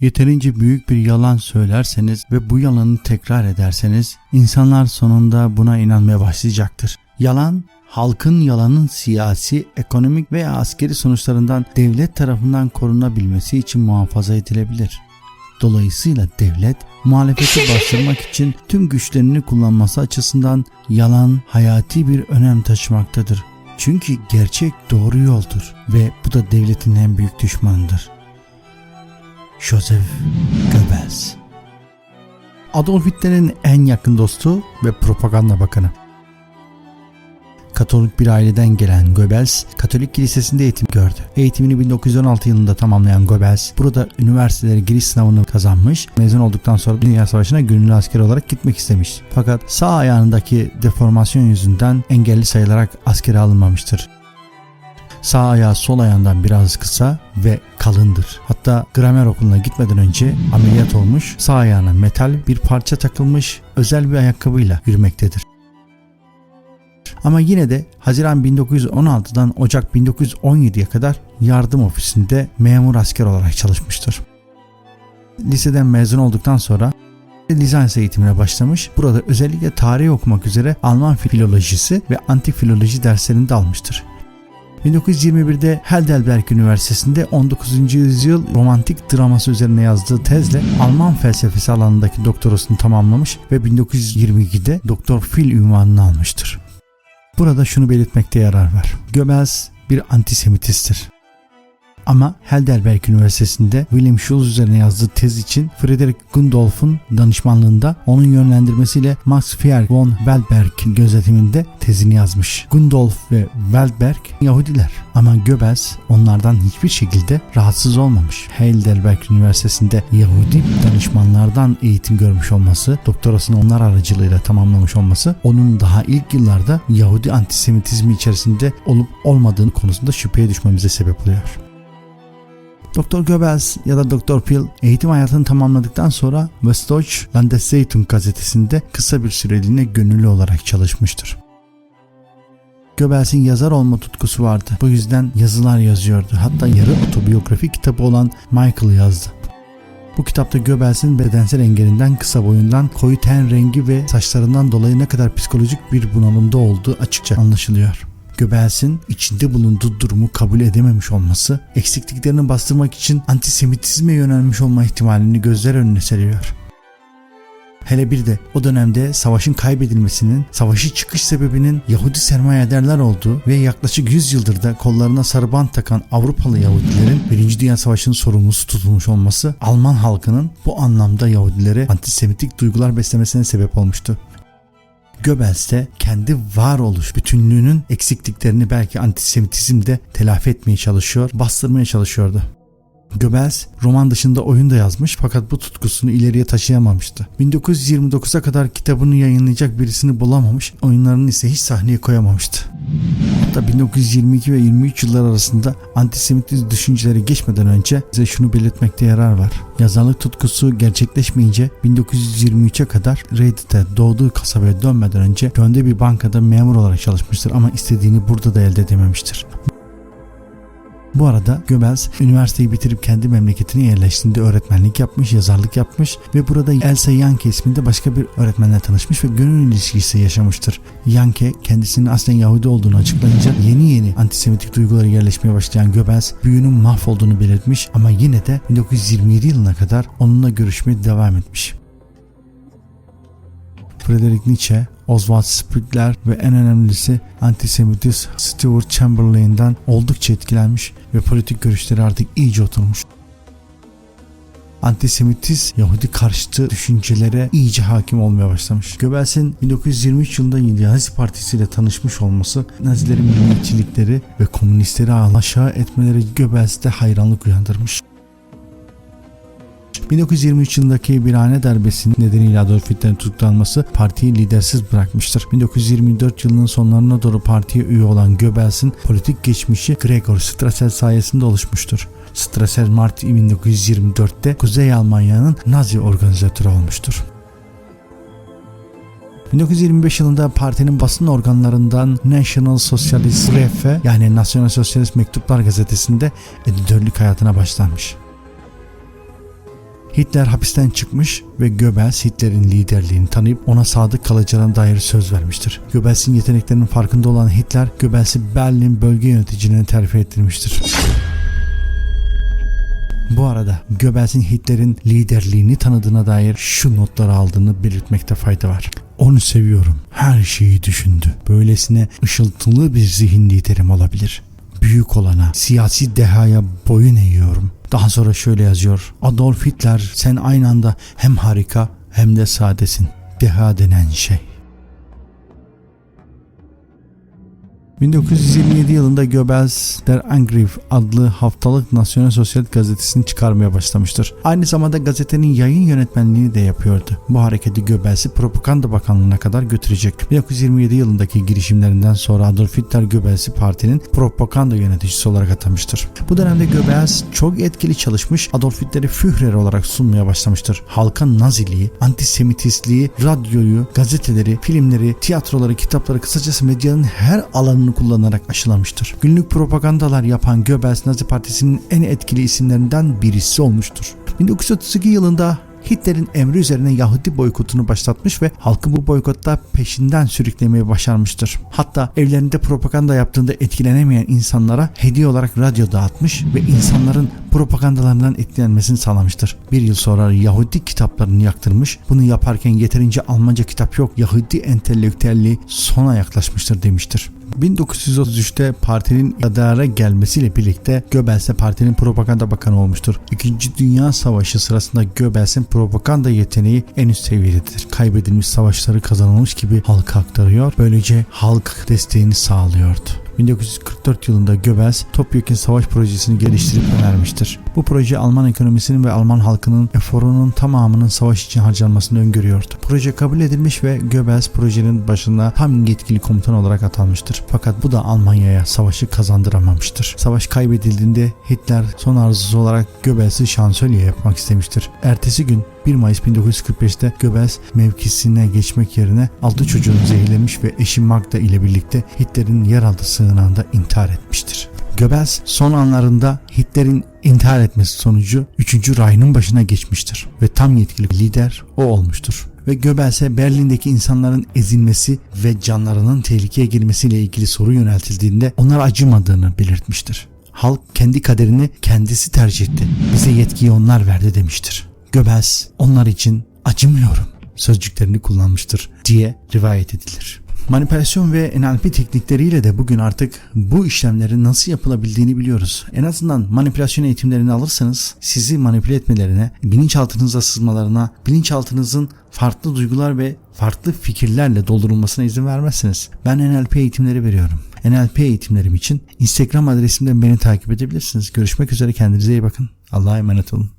Yeterince büyük bir yalan söylerseniz ve bu yalanı tekrar ederseniz insanlar sonunda buna inanmaya başlayacaktır. Yalan halkın yalanın siyasi, ekonomik veya askeri sonuçlarından devlet tarafından korunabilmesi için muhafaza edilebilir. Dolayısıyla devlet muhalefeti bastırmak için tüm güçlerini kullanması açısından yalan hayati bir önem taşımaktadır. Çünkü gerçek doğru yoldur ve bu da devletin en büyük düşmanıdır. Joseph Goebbels Adolf Hitler'in en yakın dostu ve propaganda bakanı. Katolik bir aileden gelen Goebbels, Katolik Kilisesi'nde eğitim gördü. Eğitimini 1916 yılında tamamlayan Goebbels, burada üniversitelere giriş sınavını kazanmış, mezun olduktan sonra Dünya Savaşı'na gönüllü asker olarak gitmek istemiş. Fakat sağ ayağındaki deformasyon yüzünden engelli sayılarak askere alınmamıştır. Sağ ayağı sol ayağından biraz kısa ve kalındır. Hatta gramer okuluna gitmeden önce ameliyat olmuş, sağ ayağına metal bir parça takılmış özel bir ayakkabıyla yürümektedir. Ama yine de Haziran 1916'dan Ocak 1917'ye kadar yardım ofisinde memur asker olarak çalışmıştır. Liseden mezun olduktan sonra lisans eğitimine başlamış. Burada özellikle tarih okumak üzere Alman filolojisi ve antik filoloji derslerini de almıştır. 1921'de Heidelberg Üniversitesi'nde 19. yüzyıl romantik draması üzerine yazdığı tezle Alman felsefesi alanındaki doktorasını tamamlamış ve 1922'de Doktor Phil ünvanını almıştır. Burada şunu belirtmekte yarar var. Goebbels bir antisemitisttir. Ama Heidelberg Üniversitesi'nde William Schulz üzerine yazdığı tez için Friedrich Gundolf'un danışmanlığında onun yönlendirmesiyle Max Frier von Weltberg gözetiminde tezini yazmış. Gundolf ve Weltberg Yahudiler ama Goebbels onlardan hiçbir şekilde rahatsız olmamış. Heidelberg Üniversitesi'nde Yahudi danışmanlardan eğitim görmüş olması, doktorasını onlar aracılığıyla tamamlamış olması onun daha ilk yıllarda Yahudi antisemitizmi içerisinde olup olmadığını konusunda şüpheye düşmemize sebep oluyor. Dr. Goebbels ya da Dr. Pil eğitim hayatını tamamladıktan sonra Westdeutsche Landeszeitung gazetesinde kısa bir süreliğine gönüllü olarak çalışmıştır. Goebbels'in yazar olma tutkusu vardı. Bu yüzden yazılar yazıyordu. Hatta yarı otobiyografi kitabı olan Michael yazdı. Bu kitapta Goebbels'in bedensel engelinden, kısa boyundan, koyu ten rengi ve saçlarından dolayı ne kadar psikolojik bir bunalımda olduğu açıkça anlaşılıyor. Goebbels'in içinde bulunduğu durumu kabul edememiş olması, eksikliklerini bastırmak için antisemitizme yönelmiş olma ihtimalini gözler önüne seriyor. Hele bir de o dönemde savaşın kaybedilmesinin, savaşı çıkış sebebinin Yahudi sermayedarlar olduğu ve yaklaşık 100 yıldır da kollarına sarı bant takan Avrupalı Yahudilerin 1. Dünya Savaşı'nın sorumlusu tutulmuş olması Alman halkının bu anlamda Yahudilere antisemitik duygular beslemesine sebep olmuştu. Goebbels de kendi varoluş bütünlüğünün eksikliklerini belki antisemitizmde telafi etmeye çalışıyor, bastırmaya çalışıyordu. Goebbels roman dışında oyun da yazmış fakat bu tutkusunu ileriye taşıyamamıştı. 1929'a kadar kitabını yayınlayacak birisini bulamamış, oyunlarını ise hiç sahneye koyamamıştı. Hatta 1922 ve 23 yıllar arasında antisemitizm düşünceleri geçmeden önce size şunu belirtmekte yarar var. Yazarlık tutkusu gerçekleşmeyince 1923'e kadar Reddit'e doğduğu kasabaya dönmeden önce Köln'de bir bankada memur olarak çalışmıştır ama istediğini burada da elde edememiştir. Bu arada Goebbels üniversiteyi bitirip kendi memleketine yerleştiğinde öğretmenlik yapmış, yazarlık yapmış ve burada Elsa Yanke isminde başka bir öğretmenle tanışmış ve gönül ilişkisi yaşamıştır. Yanke kendisinin aslen Yahudi olduğunu açıklayınca yeni yeni antisemitik duyguları yerleşmeye başlayan Goebbels büyünün mahvolduğunu belirtmiş ama yine de 1927 yılına kadar onunla görüşmeye devam etmiş. Friedrich Nietzsche, Oswald Spengler ve en önemlisi antisemitist Stuart Chamberlain'den oldukça etkilenmiş ve politik görüşleri artık iyice oturmuş. Antisemitist Yahudi karşıtı düşüncelere iyice hakim olmaya başlamış. Goebbels'in 1923 yılında Nazi Partisi ile tanışmış olması, Nazilerin milliyetçilikleri ve komünistleri aşağı etmeleri Goebbels'te hayranlık uyandırmış. 1923 yılındaki bir hane darbesinin nedeniyle Adolf Hitler'in tutuklanması partiyi lidersiz bırakmıştır. 1924 yılının sonlarına doğru partiye üye olan Goebbels'in politik geçmişi Gregor Strasser sayesinde oluşmuştur. Strasser Mart 1924'te Kuzey Almanya'nın Nazi organizatörü olmuştur. 1925 yılında partinin basın organlarından National Socialist Briefe yani Nasyonel Sosyalist Mektuplar gazetesinde editörlük hayatına başlanmış. Hitler hapisten çıkmış ve Goebbels Hitler'in liderliğini tanıyıp ona sadık kalacağına dair söz vermiştir. Goebbels'in yeteneklerinin farkında olan Hitler, Goebbels'i Berlin bölge yöneticiliğine terfi ettirmiştir. Bu arada Goebbels'in Hitler'in liderliğini tanıdığına dair şu notları aldığını belirtmekte fayda var. Onu seviyorum. Her şeyi düşündü. Böylesine ışıltılı bir zihin liderim olabilir. Büyük olana, siyasi dehaya boyun eğiyorum. Daha sonra şöyle yazıyor. Adolf Hitler sen aynı anda hem harika hem de sadesin. Deha denen şey. 1927 yılında Goebbels Der Angriff adlı haftalık Nasyonel Sosyalist gazetesini çıkarmaya başlamıştır. Aynı zamanda gazetenin yayın yönetmenliğini de yapıyordu. Bu hareketi Goebbels'i Propaganda Bakanlığı'na kadar götürecek. 1927 yılındaki girişimlerinden sonra Adolf Hitler Goebbels'i partinin propaganda yöneticisi olarak atamıştır. Bu dönemde Goebbels çok etkili çalışmış, Adolf Hitler'i Führer olarak sunmaya başlamıştır. Halka Naziliği, antisemitistliği, radyoyu, gazeteleri, filmleri, tiyatroları, kitapları kısacası medyanın her alanını kullanarak aşılamıştır. Günlük propagandalar yapan Goebbels Nazi Partisi'nin en etkili isimlerinden birisi olmuştur. 1932 yılında Hitler'in emri üzerine Yahudi boykotunu başlatmış ve halkı bu boykotta peşinden sürüklemeyi başarmıştır. Hatta evlerinde propaganda yaptığında etkilenemeyen insanlara hediye olarak radyo dağıtmış ve insanların propagandalarından etkilenmesini sağlamıştır. Bir yıl sonra Yahudi kitaplarını yaktırmış. Bunu yaparken yeterince Almanca kitap yok. Yahudi entelektüelliği sona yaklaşmıştır demiştir. 1933'te partinin iktidara gelmesiyle birlikte Goebbels de partinin propaganda bakanı olmuştur. İkinci Dünya Savaşı sırasında Goebbels'in propaganda yeteneği en üst seviyededir. Kaybedilmiş savaşları kazanılmış gibi halka aktarıyor. Böylece halk desteğini sağlıyordu. 1944 yılında Goebbels Topyekun Savaş Projesi'ni geliştirip önermiştir. Bu proje Alman ekonomisinin ve Alman halkının eforunun tamamının savaş için harcanmasını öngörüyordu. Proje kabul edilmiş ve Goebbels projenin başına tam yetkili komutan olarak atanmıştır. Fakat bu da Almanya'ya savaşı kazandıramamıştır. Savaş kaybedildiğinde Hitler son arzusu olarak Goebbels'i şansölye yapmak istemiştir. Ertesi gün 1 Mayıs 1945'te Goebbels mevkisine geçmek yerine 6 çocuğunu zehirlemiş ve eşi Magda ile birlikte Hitler'in yeraltı sığınağında intihar etmiştir. Goebbels son anlarında Hitler'in intihar etmesi sonucu 3. Reich'ın başına geçmiştir ve tam yetkili lider o olmuştur ve Goebbels'e Berlin'deki insanların ezilmesi ve canlarının tehlikeye girmesiyle ilgili soru yöneltildiğinde onlar acımadığını belirtmiştir. Halk kendi kaderini kendisi tercih etti. Bize yetkiyi onlar verdi demiştir. Goebbels onlar için acımıyorum sözcüklerini kullanmıştır diye rivayet edilir. Manipülasyon ve NLP teknikleriyle de bugün artık bu işlemlerin nasıl yapılabildiğini biliyoruz. En azından manipülasyon eğitimlerini alırsanız sizi manipüle etmelerine, bilinçaltınıza sızmalarına, bilinçaltınızın farklı duygular ve farklı fikirlerle doldurulmasına izin vermezsiniz. Ben NLP eğitimleri veriyorum. NLP eğitimlerim için Instagram adresimden beni takip edebilirsiniz. Görüşmek üzere kendinize iyi bakın. Allah'a emanet olun.